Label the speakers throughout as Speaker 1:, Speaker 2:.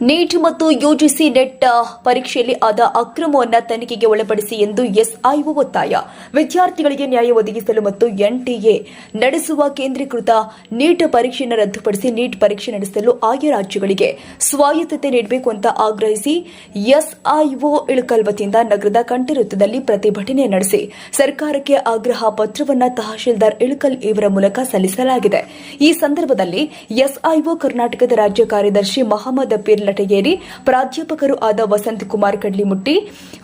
Speaker 1: Neat ಮತ್ತು UGC net ಪರೀಕ್ಷೆಯಲ್ಲಿ ಆದ ಅಕ್ರಮವನ್ನು ತನಿಖೆಗೆ ಒಳಪಡಿಸಿ ಎಂದು ಎಸ್ಐಒ ಒತ್ತಾಯ. ವಿದ್ಯಾರ್ಥಿಗಳಿಗೆ ನ್ಯಾಯ ಒದಗಿಸಲು ಮತ್ತು ಎನ್ಟಿಎ ನಡೆಸುವ ಕೇಂದ್ರೀಕೃತ ನೀಟ್ ಪರೀಕ್ಷೆಯನ್ನು ರದ್ದುಪಡಿಸಿ ನೀಟ್ ಪರೀಕ್ಷೆ ನಡೆಸಲು ಆಯಾ ರಾಜ್ಯಗಳಿಗೆ ಸ್ವಾಯತ್ತತೆ ನೀಡಬೇಕು ಅಂತ ಆಗ್ರಹಿಸಿ ಎಸ್ಐಒ ಇಳಕಲ್ ವತಿಯಿಂದ ನಗರದ ಕಂಠವೃತ್ತದಲ್ಲಿ ಪ್ರತಿಭಟನೆ ನಡೆಸಿ ಸರ್ಕಾರಕ್ಕೆ ಆಗ್ರಹ ಪತ್ರವನ್ನ ತಹಶೀಲ್ದಾರ್ ಇಳಕಲ್ ಇವರ ಮೂಲಕ ಸಲ್ಲಿಸಲಾಗಿದೆ. ಈ ಸಂದರ್ಭದಲ್ಲಿ ಎಸ್ಐಒ ಕರ್ನಾಟಕದ ರಾಜ್ಯ ಕಾರ್ಯದರ್ಶಿ ಮಹಮ್ಮದ್ ಪೀರ್ ಲಟಗೇರಿ ಪ್ರಾಧ್ಯಾಪಕರು ಆದ ವಸಂತ್ ಕುಮಾರ್ ಕಡ್ಲಿಮುಟ್ಟಿ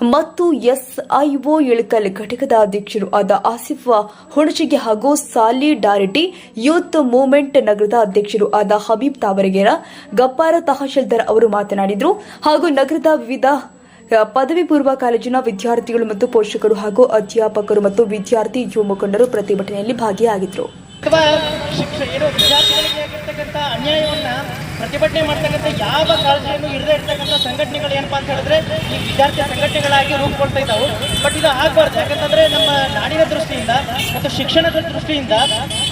Speaker 1: ಮತ್ತು ಎಸ್ಐಒ ಇಳಕಲ್ ಘಟಕದ ಅಧ್ಯಕ್ಷರು ಆದ ಆಸಿಫ್ ಹುಣಚಿಗೆ ಹಾಗೂ ಸಾಲಿ ಡಾರಿಟಿ ಯೂತ್ ಮೂವ್ಮೆಂಟ್ ನಗರದ ಅಧ್ಯಕ್ಷರು ಆದ ಹಬೀಬ್ ತಾವರಗೇರ ಗಪ್ಪಾರ ತಹಶೀಲ್ದಾರ್ ಅವರು ಮಾತನಾಡಿದರು ಹಾಗೂ ನಗರದ ವಿವಿಧ ಪದವಿ ಪೂರ್ವ ಕಾಲೇಜಿನ ವಿದ್ಯಾರ್ಥಿಗಳು ಮತ್ತು ಪೋಷಕರು ಹಾಗೂ ಅಧ್ಯಾಪಕರು ಮತ್ತು ವಿದ್ಯಾರ್ಥಿ ಯುವ ಮುಖಂಡರು ಪ್ರತಿಭಟನೆಯಲ್ಲಿ ಭಾಗಿಯಾಗಿದ್ದರು
Speaker 2: ಪ್ರತಿಭಟನೆ ಮಾಡ್ತಕ್ಕಂಥ ಯಾವ ಕಾಳಜಿಯನ್ನು ಇರದೇ ಇರ್ತಕ್ಕಂಥ ಸಂಘಟನೆಗಳು ಏನಪ್ಪಾ ಅಂತ ಹೇಳಿದ್ರೆ ಈ ವಿದ್ಯಾರ್ಥಿ ಸಂಘಟನೆಗಳಾಗಿ ರೂಪುಗೊಳ್ತಾ ಇದ್ದಾವೆ. ಬಟ್ ಇದು ಆಗಬಾರ್ದು. ಯಾಕಂತಂದ್ರೆ ನಮ್ಮ ನಾಡಿನ ದೃಷ್ಟಿಯಿಂದ ಮತ್ತು ಶಿಕ್ಷಣದ ದೃಷ್ಟಿಯಿಂದ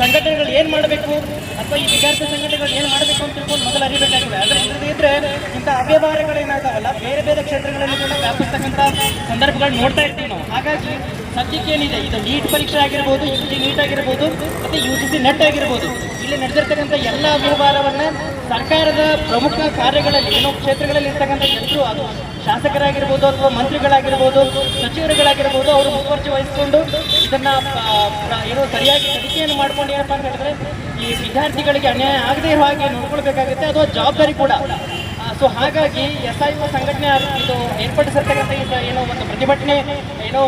Speaker 2: ಸಂಘಟನೆಗಳು ಏನು ಮಾಡಬೇಕು? ಅಥವಾ ಈ ವಿದ್ಯಾರ್ಥಿ ಸಂಘಟನೆಗಳು ಏನು ಮಾಡಬೇಕು ಅಂತ ತಿಳ್ಕೊಂಡು ಮೊದಲು ಅರಿಬೇಕಾಗಿದೆ. ಇಲ್ಲದೇ ಇದ್ರೆ ಇಂಥ ಅವ್ಯವಹಾರಗಳೇನಾಗಲ್ಲ ಬೇರೆ ಬೇರೆ ಕ್ಷೇತ್ರಗಳಲ್ಲಿ ಕೂಡ ವ್ಯಾಪಿಸ್ತಕ್ಕಂಥ ಸಂದರ್ಭಗಳು ನೋಡ್ತಾ ಇರ್ತೀವಿ ನಾವು. ಹಾಗಾಗಿ ಸದ್ಯಕ್ಕೆ ಏನಿದೆ? ಇದು ನೀಟ್ ಪರೀಕ್ಷೆ ಆಗಿರ್ಬೋದು ಯು ಜಿ ನೀಟ್ ಆಗಿರ್ಬೋದು, ಮತ್ತು ಯು ಜಿ ಸಿ ನೆಟ್ ಆಗಿರ್ಬೋದು. ಇಲ್ಲಿ ನಡೆದಿರ್ತಕ್ಕಂಥ ಎಲ್ಲ ವ್ಯವಹಾರವನ್ನ ಸರ್ಕಾರದ ಪ್ರಮುಖ ಕಾರ್ಯಗಳಲ್ಲಿ ಏನೋ ಕ್ಷೇತ್ರಗಳಲ್ಲಿ ಇರ್ತಕ್ಕಂಥ ಎಲ್ಲರೂ ಅದು ಶಾಸಕರಾಗಿರ್ಬೋದು ಅಥವಾ ಮಂತ್ರಿಗಳಾಗಿರ್ಬೋದು, ಸಚಿವರುಗಳಾಗಿರ್ಬೋದು, ಅವರು ಮುತುವರ್ಜಿ ವಹಿಸಿಕೊಂಡು ಇದನ್ನ ಏನೋ ಸರಿಯಾಗಿ ತನಿಖೆಯನ್ನು ಮಾಡ್ಕೊಂಡು ಏನಪ್ಪಾ ಅಂತ ಹೇಳಿದ್ರೆ, ಈ ವಿದ್ಯಾರ್ಥಿಗಳಿಗೆ ಅನ್ಯಾಯ ಆಗದೇ ಇರೋ ಹಾಗೆ ನೋಡ್ಕೊಳ್ಬೇಕಾಗುತ್ತೆ, ಅಥವಾ ಜವಾಬ್ದಾರಿ ಕೂಡ. ಸೊ ಹಾಗಾಗಿ ಎಸ್ ಐ ಒ ಸಂಘಟನೆ ಇದು ಏರ್ಪಡಿಸಿರ್ತಕ್ಕಂಥ ಏನೋ ಒಂದು ಪ್ರತಿಭಟನೆ, ಏನೋ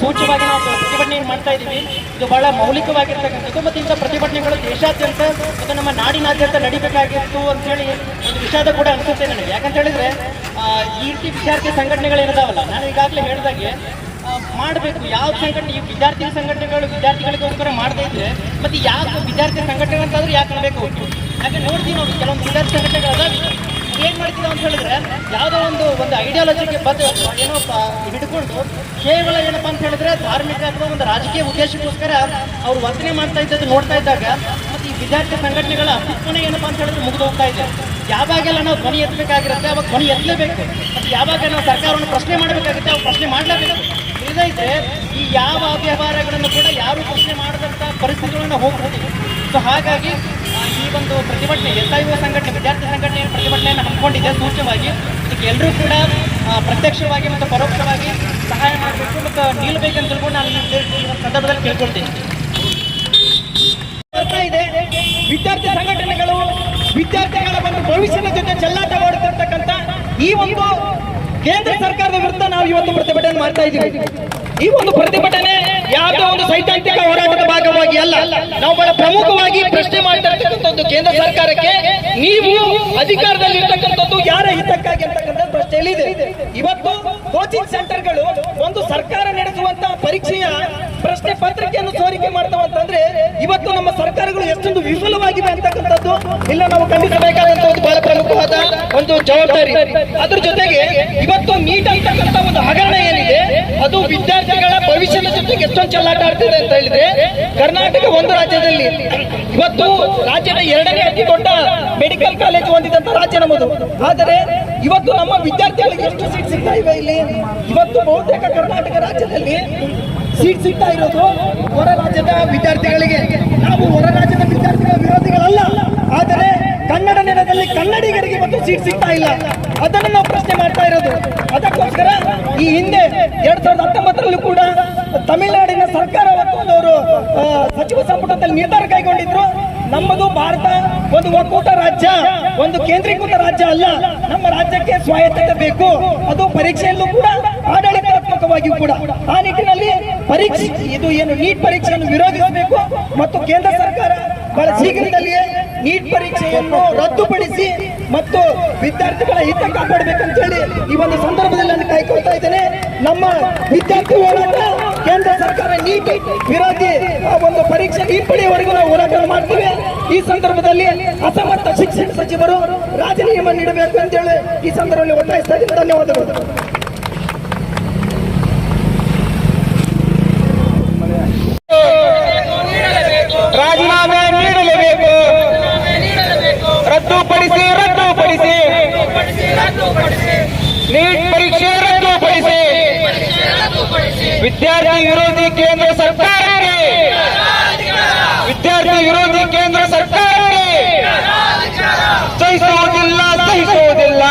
Speaker 2: ಸೂಚ್ಯವಾಗಿ ನಾವು ಪ್ರತಿಭಟನೆಯನ್ನು ಮಾಡ್ತಾ ಇದ್ದೀವಿ. ಇದು ಬಹಳ ಮೌಲಿಕವಾಗಿರ್ತಕ್ಕಂಥದ್ದು. ಮತ್ತು ಇಂಥ ಪ್ರತಿಭಟನೆಗಳು ದೇಶಾದ್ಯಂತ ಮತ್ತು ನಮ್ಮ ನಾಡಿನಾದ್ಯಂತ ನಡಿಬೇಕಾಗಿತ್ತು ಅಂತೇಳಿ ಒಂದು ವಿಷಾದ ಕೂಡ ಅನಿಸುತ್ತೆ ನನಗೆ. ಯಾಕಂತ ಹೇಳಿದ್ರೆ ಈ ರೀತಿ ವಿದ್ಯಾರ್ಥಿ ಸಂಘಟನೆಗಳೇನಿದಾವಲ್ಲ ನಾನು ಈಗಾಗಲೇ ಹೇಳಿದಾಗೆ ಮಾಡಬೇಕು. ಯಾವ ಸಂಘಟನೆ? ಈ ವಿದ್ಯಾರ್ಥಿ ಸಂಘಟನೆಗಳು ವಿದ್ಯಾರ್ಥಿಗಳಿಗೋಸ್ಕರ ಮಾಡದೇ ಇದ್ರೆ, ಮತ್ತೆ ಯಾವ ವಿದ್ಯಾರ್ಥಿ ಸಂಘಟನೆ ಅಂತಂದ್ರೆ ಯಾಕೆ ಮಾಡಬೇಕು ಯಾಕೆ ನೋಡ್ತೀವಿ ನೋಡಿ, ಕೆಲವೊಂದು ವಿದ್ಯಾರ್ಥಿ ಸಂಘಟನೆಗಳು ಅದಾವೆ. ಏನ್ ಮಾಡ್ತಿದ್ದಾವೆ ಅಂತ ಹೇಳಿದ್ರೆ, ಯಾವುದೋ ಒಂದು ಒಂದು ಐಡಿಯಾಲಜಿಗೆ ಬದ್ಧ ಏನೋ ಹಿಡ್ಕೊಂಡು ಕೇವಲ ಏನಪ್ಪ ಅಂತ ಹೇಳಿದ್ರೆ ಧಾರ್ಮಿಕ ಅಥವಾ ಒಂದು ರಾಜಕೀಯ ಉದ್ದೇಶಕ್ಕೋಸ್ಕರ ಅವ್ರು ವರ್ತನೆ ಮಾಡ್ತಾ ಇದ್ದದ್ದು ನೋಡ್ತಾ ಇದ್ದಾಗ, ಮತ್ತೆ ಈ ವಿದ್ಯಾರ್ಥಿ ಸಂಘಟನೆಗಳ ಅಸ್ತಿತ್ವನೇ ಏನಪ್ಪ ಅಂತ ಹೇಳಿದ್ರೆ ಮುಗಿದು ಹೋಗ್ತಾ ಇದೆ. ಯಾವಾಗೆಲ್ಲ ನಾವು ಧ್ವನಿ ಎತ್ತಬೇಕಾಗಿರುತ್ತೆ, ಅವಾಗ ಧ್ವನಿ ಎತ್ತಲೇಬೇಕು. ಮತ್ತು ಯಾವಾಗ ನಾವು ಸರ್ಕಾರವನ್ನು ಪ್ರಶ್ನೆ ಮಾಡಬೇಕಾಗುತ್ತೆ, ಅವಾಗ ಪ್ರಶ್ನೆ ಮಾಡಲೇಬೇಕು. ಇದೈತೆ ಈ ಯಾವ ಅವ್ಯವಹಾರಗಳನ್ನು ಕೂಡ ಯಾರು ಪ್ರಶ್ನೆ ಮಾಡದಂಥ ಪರಿಸ್ಥಿತಿಗಳನ್ನು ಹೋಗ್ಬೋದು. ಸೊ ಹಾಗಾಗಿ ಈ ಒಂದು ಪ್ರತಿಭಟನೆ ಎಸ್ ಐ ಸಂಘಟನೆ, ವಿದ್ಯಾರ್ಥಿ ಸಂಘಟನೆ ಪ್ರತಿಭಟನೆಯನ್ನು ಹಮ್ಮಿಕೊಂಡಿದೆ ಸೂಚ್ಯವಾಗಿ. ಇದಕ್ಕೆ ಎಲ್ಲರೂ ಕೂಡ ಪ್ರತ್ಯಕ್ಷವಾಗಿ ಮತ್ತು ಪರೋಕ್ಷವಾಗಿ ಸಹಾಯ ಮಾಡಬೇಕು ಮತ್ತು ನಿಲ್ಲಬೇಕಂತ ತಿಳ್ಕೊಂಡು ನಾನು ಸಂದರ್ಭದಲ್ಲಿ ಕೇಳ್ಕೊಳ್ತೀನಿ. ವಿದ್ಯಾರ್ಥಿ ಒಂದು ಭವಿಷ್ಯದ ಜೊತೆ ಚೆಲ್ಲಾಟವಾಡುತ್ತಿರ್ತಕ್ಕಂಥ ಈ ಒಂದು ಕೇಂದ್ರ ಸರ್ಕಾರದ ವಿರುದ್ಧ ನಾವು ಇವತ್ತು ಪ್ರತಿಭಟನೆ ಮಾಡ್ತಾ ಇದ್ದೀವಿ. ಈ ಒಂದು ಪ್ರತಿಭಟನೆ ಯಾವುದೋ ಒಂದು ಸೈದ್ಧಾಂತಿಕ ಹೋರಾಟದ ಭಾಗವಾಗಿ ಅಲ್ಲ, ನಾವು ಬಹಳ ಪ್ರಮುಖವಾಗಿ ಪ್ರಶ್ನೆ ಮಾಡ್ತಾ ಇರ್ತಕ್ಕಂಥದ್ದು ಕೇಂದ್ರ ಸರ್ಕಾರಕ್ಕೆ ನೀವು ಅಧಿಕಾರದಲ್ಲಿ ಇರ್ತಕ್ಕಂಥದ್ದು ಯಾರ ಹಿತಕ್ಕಾಗಿ ಅಂತಕ್ಕಂಥ ಪ್ರಶ್ನೆಯಲ್ಲಿ ಇದೆ. ಇವತ್ತು ಕೋಚಿಂಗ್ ಸೆಂಟರ್ಗಳು ಒಂದು ಸರ್ಕಾರ ಪರೀಕ್ಷೆಯ ಪ್ರಶ್ನೆ ಪತ್ರಿಕೆಯನ್ನು ಸೋರಿಕೆ ಮಾಡ್ತಾವ ಅಂತಂದ್ರೆ ಇವತ್ತು ನಮ್ಮ ಸರ್ಕಾರಗಳು ಎಷ್ಟೊಂದು ವಿಫಲವಾಗಿವೆ ಅಂತಕ್ಕಂಥದ್ದು ಇಲ್ಲ ನಾವು ಖಂಡಿಸಬೇಕಾದಂತ ಒಂದು ಬಹಳ ಪ್ರಮುಖವಾದ ಒಂದು ಜವಾಬ್ದಾರಿ. ಅದ್ರ ಜೊತೆಗೆ ಇವತ್ತು ನೀಟ್ ಅಂತಕ್ಕಂಥ ಒಂದು ಹಗರಣ ಏನಿದೆ, ಅದು ವಿದ್ಯಾರ್ಥಿಗಳ ಭವಿಷ್ಯದ ಜೊತೆಗೆ ಎಷ್ಟೊಂದು ಚೆಲ್ಲಾಟ ಆಡ್ತಿದೆ ಅಂತ ಹೇಳಿದ್ರೆ ಕರ್ನಾಟಕ ಒಂದು ರಾಜ್ಯದಲ್ಲಿ ಇವತ್ತು ರಾಜ್ಯದ ಎರಡನೇ ಅತಿ ದೊಡ್ಡ ಮೆಡಿಕಲ್ ಕಾಲೇಜ್ ಹೊಂದಿದಂತ ರಾಜ್ಯ ನಮ್ಮದು. ಆದರೆ ಇವತ್ತು ನಮ್ಮ ವಿದ್ಯಾರ್ಥಿಗಳಿಗೆ ಎಷ್ಟು ಸೀಟ್ ಸಿಗ್ತಾ ಇವೆ ಇಲ್ಲಿ? ಇವತ್ತು ಬಹುತೇಕ ಕರ್ನಾಟಕ ರಾಜ್ಯದಲ್ಲಿ ಸೀಟ್ ಸಿಗ್ತಾ ಇರೋದು ಹೊರ ರಾಜ್ಯದ ವಿದ್ಯಾರ್ಥಿಗಳಿಗೆ. ನಾವು ಹೊರ ರಾಜ್ಯದ ವಿದ್ಯಾರ್ಥಿಗಳ ವಿರೋಧಿಗಳಲ್ಲ. ಆದರೆ ಕನ್ನಡ ನೆಲದಲ್ಲಿ ಕನ್ನಡಿಗರಿಗೆ ಇವತ್ತು ಸೀಟ್ ಸಿಗ್ತಾ ಇಲ್ಲ. ಅದನ್ನು ನಾವು ಪ್ರಶ್ನೆ ಮಾಡ್ತಾ ಇರೋದು. ಅದಕ್ಕೋಸ್ಕರ ಈ ಹಿಂದೆ ಎರಡ್ ಸಾವಿರದ ಹತ್ತೊಂಬತ್ತರಲ್ಲೂ ಕೂಡ ತಮಿಳುನಾಡಿನ ಸರ್ಕಾರ ಅವರು ಸಚಿವ ಸಂಪುಟದಲ್ಲಿ ನಿರ್ಧಾರ ಕೈಗೊಂಡಿದ್ರು. ನಮ್ಮದು ಭಾರತ ಒಂದು ಒಕ್ಕೂಟ ರಾಜ್ಯ, ಒಂದು ಕೇಂದ್ರೀಕೃತ ರಾಜ್ಯ ಅಲ್ಲ. ನಮ್ಮ ರಾಜ್ಯಕ್ಕೆ ಸ್ವಾಯತ್ತತೆ ಬೇಕು. ಅದು ಪರೀಕ್ಷೆಯಲ್ಲೂ ಕೂಡ ಆಡಳಿತಾತ್ಮಕವಾಗಿಯೂ ಕೂಡ. ಆ ನಿಟ್ಟಿನಲ್ಲಿ ಪರೀಕ್ಷೆ ಇದು ಏನು ನೀಟ್ ಪರೀಕ್ಷೆಯನ್ನು ವಿರೋಧಿಸಬೇಕು ಮತ್ತು ಕೇಂದ್ರ ಸರ್ಕಾರ ಬಹಳ ಶೀಘ್ರದಲ್ಲಿಯೇ ನೀಟ್ ಪರೀಕ್ಷೆಯನ್ನು ರದ್ದುಪಡಿಸಿ ಮತ್ತು ವಿದ್ಯಾರ್ಥಿಗಳ ಹಿತ ಕಾಪಾಡಬೇಕಂತ ಹೇಳಿ ಈ ಒಂದು ಸಂದರ್ಭದಲ್ಲಿ ನಾನು ಕಾಯ್ಕೊಳ್ತಾ ಇದ್ದೇನೆ. ನಮ್ಮ ವಿದ್ಯಾರ್ಥಿ ಹೋರಾಟ, ಕೇಂದ್ರ ಸರ್ಕಾರ ನೀಟ್ ವಿರೋಧಿ ಆ ಒಂದು ಪರೀಕ್ಷೆ ಹಿಂಪಡೆಯವರೆಗೂ ನಾವು ಹೋರಾಟ ಮಾಡ್ತೀವಿ. ಈ ಸಂದರ್ಭದಲ್ಲಿ ಅಸಮರ್ಥ ಶಿಕ್ಷಣ ಸಚಿವರು ರಾಜೀನಾಮೆ ನೀಡಬೇಕು ಅಂತೇಳಿ ಈ ಸಂದರ್ಭದಲ್ಲಿ ಒತ್ತಾಯಿಸ್ತಾ ಇದ್ದೀನಿ. ಧನ್ಯವಾದಗಳು.
Speaker 3: ನೀಟ್ ಪರೀಕ್ಷೆ ರದ್ದುಪಡಿಸಿ. ವಿದ್ಯಾರ್ಥಿ ವಿರೋಧಿ ಕೇಂದ್ರ ಸರ್ಕಾರಕ್ಕೆ ವಿದ್ಯಾರ್ಥಿ ವಿರೋಧಿ ಕೇಂದ್ರ ಸರ್ಕಾರಕ್ಕೆ ಸಹಿಸುವುದಿಲ್ಲ ಸಹಿಸುವುದಿಲ್ಲ.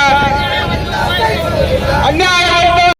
Speaker 3: ಅನ್ಯಾಯ